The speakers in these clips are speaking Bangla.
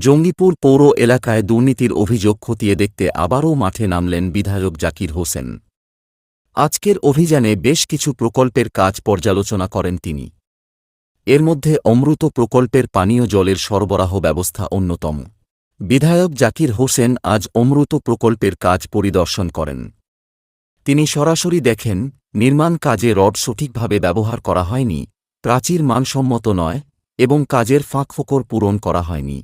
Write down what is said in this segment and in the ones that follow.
জঙ্গিপুর পৌর এলাকায় দুর্নীতির অভিযোগ খতিয়ে দেখতে আবারও মাঠে নামলেন বিধায়ক জাকির হোসেন। আজকের অভিযানে বেশ কিছু প্রকল্পের কাজ পর্যালোচনা করেন তিনি। এর মধ্যে অমৃত প্রকল্পের পানীয় জলের সরবরাহ ব্যবস্থা অন্যতম। বিধায়ক জাকির হোসেন আজ অমৃত প্রকল্পের কাজ পরিদর্শন করেন। তিনি সরাসরি দেখেন, নির্মাণ কাজে রড সঠিকভাবে ব্যবহার করা হয়নি, প্রাচীর মানসম্মত নয় এবং কাজের ফাঁকফোকর পূরণ করা হয়নি।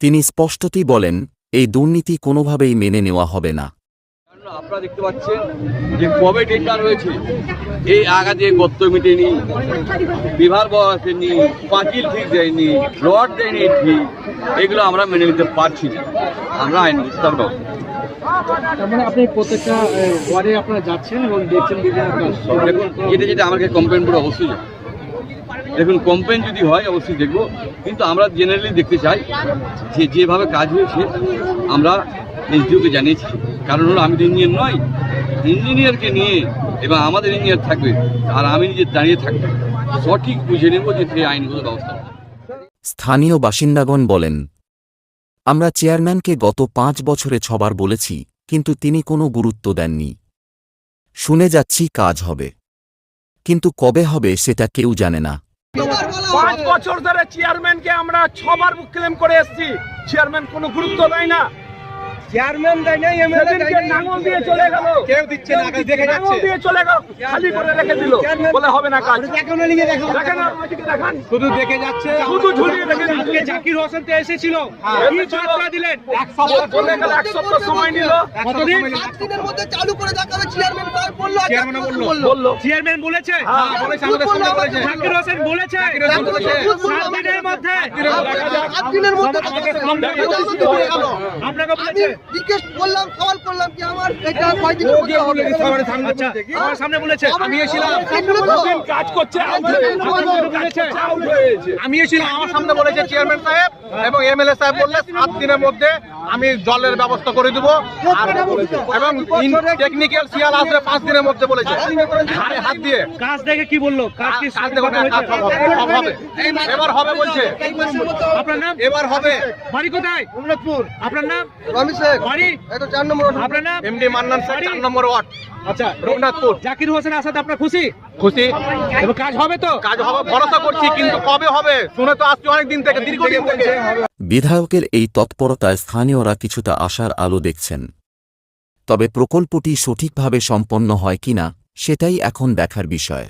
তিনি স্পষ্টতই বলেন এই দুর্নীতি কোনোভাবেই মেনে নেওয়া হবে না। আপনারা দেখতে পাচ্ছেন যে কবে টেন্ডার হয়েছে এই আগা দিয়ে গত্ত মিটেনি বিভার বসেনি পাঁচিল ঠিক দেয়নি রড দেয়নি ঠিক এগুলো আমরা মেনে নিতে পারছি না। আমরা আইন তার মানে আপনি প্রত্যেকটা ওয়ার্ডে আপনারা যাচ্ছেন এবং দেখছেন দেখুন যেটা যেটা আমাকে কমপ্লেন করে অবশ্যই। দেখুন কমপ্লেন যদি হয়, অবশ্যই দেখব। কিন্তু আমরা জেনারেলি দেখতে চাই যে যেভাবে কাজ হয়েছে, আমরা এসডিওকে জানিয়েছি। কারণ হলো, আমি তো ইঞ্জিনিয়ার নয়। ইঞ্জিনিয়ারকে নিয়ে এবং আমাদের ইঞ্জিনিয়ার থাকবে, আর আমি নিজে দাঁড়িয়ে থাকব। সঠিক বুঝে নেব যে সেই আইনগত ব্যবস্থা স্থানীয় বাসিন্দাগণ বলেন, আমরা চেয়ারম্যানকে গত পাঁচ বছরে ছবার বলেছি, কিন্তু তিনি কোনো গুরুত্ব দেননি। শুনে যাচ্ছি কাজ হবে। কিন্তু কবে হবে সেটা কেউ জানে না। পাঁচ বছর ধরে চেয়ারম্যানকে আমরা ছবার ক্লেম করে এসেছি। চেয়ারম্যান কোনো গুরুত্ব দেয় না। চেয়ারম্যান দেয় না এমএলএ নাঙল দিয়ে চলে গেল। কেউ দিচ্ছে না দেখে যাচ্ছে। নাঙল দিয়ে চলে গেল খালি করে রেখে দিল। বলে হবে না কাজ। দেখেন না, আমাদেরকে দেখান। শুধু দেখে যাচ্ছে। শুধু ঝুলিয়ে আজকে জাকির হোসেন তো এসেছিল। কি বার্তা দিলেন। বলে গেল এক সপ্তাহ সময় নিল। কতদিন সাত দিনের মধ্যে চালু করে দেখাবে চেয়ারম্যান বলল? চেয়ারম্যান বলল। চেয়ারম্যান বলেছে। হ্যাঁ, বলেছে আমাদের সামনে বলেছে। জাকির হোসেন বলেছে। বলেছে। সাত দিনের মধ্যে। সাত দিনের মধ্যে। আপনাকে বলেছে। রিকোয়েস্ট করলাম সওয়াল করলাম কি আমার এটা হবে? আচ্ছা আমার সামনে বলেছে। আমি এসেছিলাম। কাজ করছে। আমি এসেছিলাম আমার সামনে বলেছে চেয়ারম্যান সাহেব এবং এমএলএ সাহেব বললে সাত দিনের মধ্যে আমি জলের ব্যবস্থা করে দেবো। এবং টেকনিক্যাল সিয়াল আসবে পাঁচ দিনের মধ্যে বলেছে। হাতে হাত দিয়ে। কাজ দেখে কি বলল? কাজ কি হবে, এবার হবে বলছে। আপনার নাম? এবার হবে। বাড়ি কোথায়? আপনার নাম? রমি শেখ। বাড়ি এটা চার নম্বর ওয়ার্ড। আপনার নাম? এমডি মান্নান স্যার চার নম্বর ওয়ার্ড। আচ্ছা রঘুনাথপুর। জাকির হোসেন আসাদ আপনার খুশি? খুশি। এবং কাজ হবে তো? কাজ হবে ভরসা করছি কিন্তু কবে হবে? শুনে তো আসছি অনেক দিন থেকে দীর্ঘদিন থেকে বিধায়কের এই তৎপরতায় স্থানীয়রা কিছুটা আশার আলো দেখছেন। তবে প্রকল্পটি সঠিকভাবে সম্পন্ন হয় কিনা সেটাই এখন দেখার বিষয়।